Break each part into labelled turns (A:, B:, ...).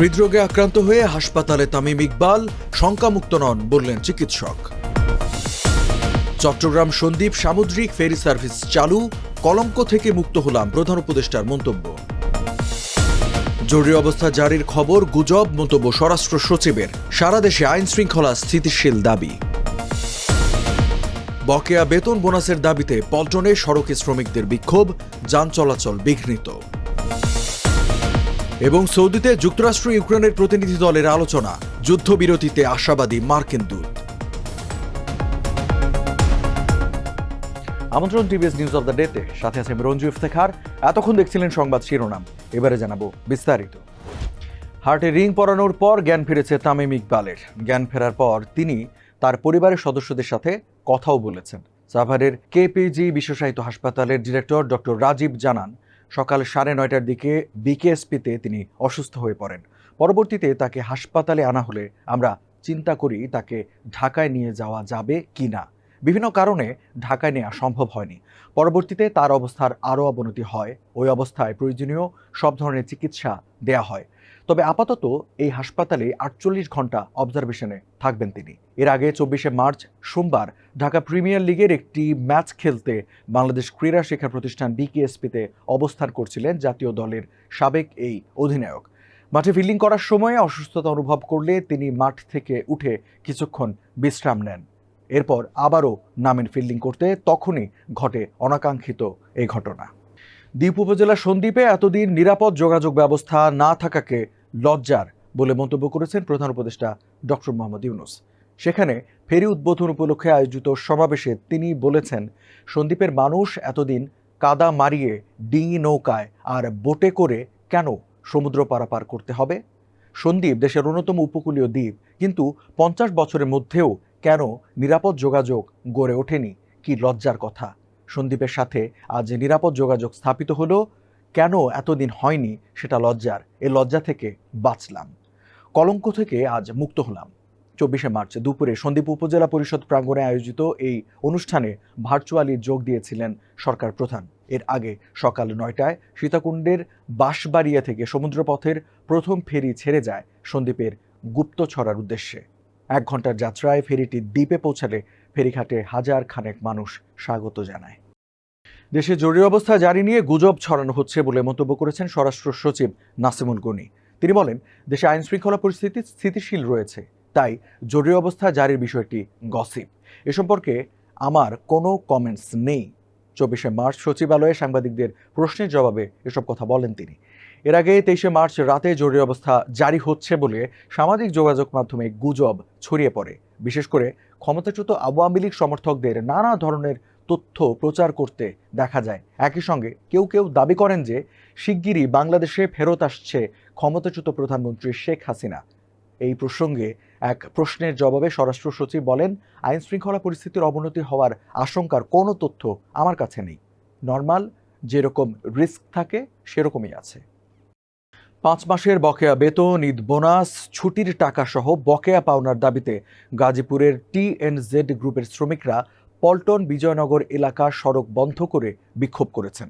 A: হৃদরোগে আক্রান্ত হয়ে হাসপাতালে তামিম ইকবাল শঙ্কামুক্ত নন বললেন চিকিৎসক। চট্টগ্রাম সন্দ্বীপ সামুদ্রিক ফেরি সার্ভিস চালু, কলঙ্ক থেকে মুক্ত হলাম প্রধান উপদেষ্টার মন্তব্য। জরুরি অবস্থা জারির খবর, গুজব, মন্তব্য স্বরাষ্ট্র সচিবের। সারা দেশে আইন শৃঙ্খলা স্থিতিশীল দাবি। বকেয়া বেতন বোনাসের দাবিতে পল্টনে সড়কে শ্রমিকদের বিক্ষোভ, যান চলাচল বিঘ্নিত। এবং সৌদিতে যুক্তরাষ্ট্র, ইউক্রেনের প্রতিনিধি দলের আলোচনা। যুদ্ধবিরতিতে আশাবাদী মার্কিন দূত। আমন্ত্রণ টিভিএস নিউজ অব দ্য ডেতে। সাথে আছে রঞ্জু ইফতেখার। এতক্ষণ দেখছিলেন সংবাদ শিরোনাম। এবারে জানাব বিস্তারিত। হার্টে রিং পরানোর পর জ্ঞান ফিরেছে তামিম ইকবালের। জ্ঞান ফেরার পর তিনি তার পরিবারের সদস্যদের সাথে কথাও বলেছেন। সাভারের কেপিজি বিশ্বসাহিত্য হাসপাতালের ডিরেক্টর ডক্টর রাজীব জানান সকাল সাড়ে নয়টার দিকে বিকেএসপিতে তিনি অসুস্থ হয়ে পড়েন। পরবর্তীতে তাকে হাসপাতালে আনা হলে আমরা চিন্তা করি তাকে ঢাকায় নিয়ে যাওয়া যাবে কি না বিভিন্ন কারণে ঢাকায় নেওয়া সম্ভব হয়নি। পরবর্তীতে তার অবস্থার আরও অবনতি হয়। ওই অবস্থায় প্রয়োজনীয় সব ধরনের চিকিৎসা দেয়া হয়। তবে আপাতত এই হাসপাতালে আটচল্লিশ ঘণ্টা অবজারভেশনে থাকবেন তিনি। এর আগে চব্বিশে মার্চ সোমবার ঢাকা প্রিমিয়ার লিগের একটি ম্যাচ খেলতে বাংলাদেশ ক্রীড়া শিক্ষা প্রতিষ্ঠান বিকেএসপিতে অবস্থান করছিলেন জাতীয় দলের সাবেক এই অধিনায়ক। মাঠে ফিল্ডিং করার সময় অসুস্থতা অনুভব করলে তিনি মাঠ থেকে উঠে কিছুক্ষণ বিশ্রাম নেন। এরপর আবারও নামেন ফিল্ডিং করতে তখনই ঘটে অনাকাঙ্ক্ষিত এই ঘটনা। দ্বীপ উপজেলা সন্দ্বীপে এতদিন নিরাপদ যোগাযোগ ব্যবস্থা না থাকাকে লজ্জার বলে মন্তব্য করেছেন প্রধান উপদেষ্টা ডক্টর মোহাম্মদ ইউনুস। সেখানে ফেরি উদ্বোধন উপলক্ষে আয়োজিত সমাবেশে তিনি বলেছেন, সন্দ্বীপের মানুষ এতদিন কাদা মারিয়ে ডিঙি নৌকায় আর বোটে করে কেন সমুদ্র পারাপার করতে হবে? সন্দ্বীপ দেশের অন্যতম উপকূলীয় দ্বীপ, কিন্তু পঞ্চাশ বছরের মধ্যেও কেন নিরাপদ যোগাযোগ গড়ে ওঠেনি? কি লজ্জার কথা। সন্দ্বীপের সাথে আজ নিরাপদ যোগাযোগ স্থাপিত হলো, কেন এতদিন হয়নি সেটা লজ্জার। এ লজ্জা থেকে বাঁচলাম। কলঙ্ক থেকে আজ মুক্ত হলাম। চব্বিশে মার্চ দুপুরে সন্দ্বীপ উপজেলা পরিষদ প্রাঙ্গণে আয়োজিত এই অনুষ্ঠানে ভার্চুয়ালি যোগ দিয়েছিলেন সরকার প্রধান। এর আগে সকাল নয়টায় সীতাকুণ্ডের বাঁশবাড়িয়া থেকে সমুদ্রপথের প্রথম ফেরি ছেড়ে যায় সন্দ্বীপের গুপ্ত ছড়ার উদ্দেশ্যে। এক ঘণ্টার যাত্রায় ফেরিটি দ্বীপে পৌঁছালে ফেরিঘাটে হাজার খানেক মানুষ স্বাগত জানায়। দেশে জরুরি অবস্থা জারি নিয়ে গুজব ছড়ানো হচ্ছে বলে মন্তব্য করেছেন স্বরাষ্ট্র সচিব নাসিমুল গনি। তিনি বলেন, দেশে আইন শৃঙ্খলা পরিস্থিতি স্থিতিশীল রয়েছে, তাই জরুরি অবস্থা জারির বিষয়টি গসিপ। এ সম্পর্কে আমার কোনো কমেন্টস নেই। চব্বিশে মার্চ সচিবালয়ে সাংবাদিকদের প্রশ্নের জবাবে এসব কথা বলেন তিনি। এর আগে তেইশে মার্চ রাতে জরুরি অবস্থা জারি হচ্ছে বলে সামাজিক যোগাযোগ মাধ্যমে গুজব ছড়িয়ে পড়ে। বিশেষ করে ক্ষমতাচ্যুত আওয়ামী লীগ সমর্থকদের নানা ধরনের তথ্য প্রচার করতে দেখা যায়। একই সঙ্গে কেউ কেউ দাবি করেন যে শিগগিরই বাংলাদেশে ফেরত আসছে ক্ষমতাচ্যুত প্রধানমন্ত্রী শেখ হাসিনা। এই প্রসঙ্গে এক প্রশ্নের জবাবে স্বরাষ্ট্র সচিব বলেন আইন শৃঙ্খলা পরিস্থিতির অবনতি হওয়ার আশঙ্কার কোনো তথ্য আমার কাছে নেই। নর্মাল, যেরকম রিস্ক থাকে, সেরকমই আছে। পাঁচ মাসের বকেয়া বেতন, ঈদ বোনাস, ছুটির টাকা সহ বকেয়া পাওনার দাবিতে গাজীপুরের টিএনজেড গ্রুপের শ্রমিকরা পল্টন বিজয়নগর এলাকা সড়ক বন্ধ করে বিক্ষোভ করেছেন।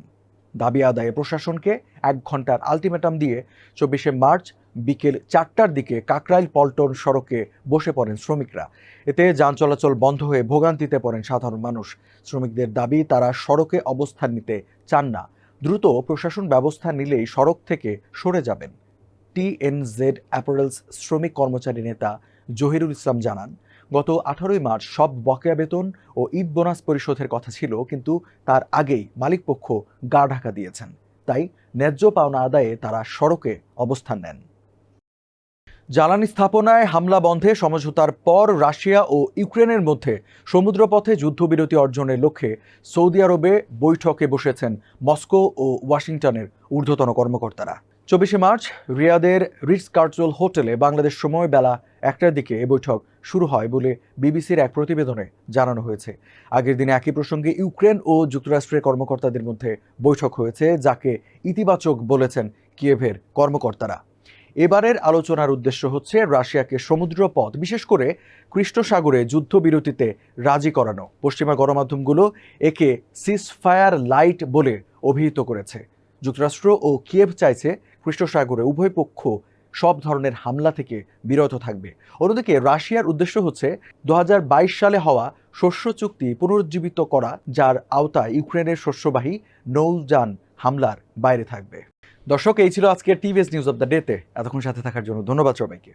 A: দাবি আদায়ে প্রশাসনকে এক ঘণ্টার আলটিমেটাম দিয়ে চব্বিশে মার্চ বিকেল চারটার দিকে কাকরাইল পল্টন সড়কে বসে পড়েন শ্রমিকরা। এতে যান চলাচল বন্ধ হয়ে ভোগান্তিতে পড়েন সাধারণ মানুষ। শ্রমিকদের দাবি, তারা সড়কে অবস্থান নিতে চান না। দ্রুত প্রশাসন ব্যবস্থা নিলেই সড়ক থেকে সরে যাবেন। টিএনজেড অ্যাপারেলস শ্রমিক কর্মচারী নেতা জহিরুল ইসলাম জানান, গত আঠারোই মার্চ সব বকেয়া বেতন ও ঈদ বোনাস পরিশোধের কথা ছিল, কিন্তু তার আগেই মালিকপক্ষ গা ঢাকা দিয়েছেন। তাই ন্যায্য পাওনা আদায়ে তারা সড়কে অবস্থান নেন। জ্বালানি স্থাপনায় হামলা বন্ধে সমঝোতার পর রাশিয়া ও ইউক্রেনের মধ্যে সমুদ্রপথে যুদ্ধবিরতি অর্জনের লক্ষ্যে সৌদি আরবে বৈঠকে বসেছেন মস্কো ও ওয়াশিংটনের ঊর্ধ্বতন কর্মকর্তারা। চব্বিশে মার্চ রিয়াদের রিটস কার্জল হোটেলে বাংলাদেশ সময় বেলা একটার দিকে এ বৈঠক শুরু হয় বলে বিবিসির এক প্রতিবেদনে জানানো হয়েছে। আগের দিনে একই প্রসঙ্গে ইউক্রেন ও যুক্তরাষ্ট্রের কর্মকর্তাদের মধ্যে বৈঠক হয়েছে, যাকে ইতিবাচক বলেছেন কিয়েভের কর্মকর্তারা। এবারের আলোচনার উদ্দেশ্য হচ্ছে রাশিয়াকে সমুদ্রপথ বিশেষ করে কৃষ্ণসাগরে যুদ্ধবিরতিতে রাজি করানো। পশ্চিমা গণমাধ্যমগুলো একে সিসফায়ার লাইট বলে অভিহিত করেছে। যুক্তরাষ্ট্র ও কিয়েভ চাইছে কৃষ্ণসাগরে উভয় পক্ষ সব ধরনের হামলা থেকে বিরত থাকবে। অন্যদিকে রাশিয়ার উদ্দেশ্য হচ্ছে দু হাজার বাইশ সালে হওয়া শস্য চুক্তি পুনরুজ্জীবিত করা, যার আওতায় ইউক্রেনের শস্যবাহী নৌযান হামলার বাইরে থাকবে। দর্শক, এই ছিল আজকের টিভিএস নিউজ অব দ্য ডেতে এতক্ষণ সাথে থাকার জন্য ধন্যবাদ সবাইকে।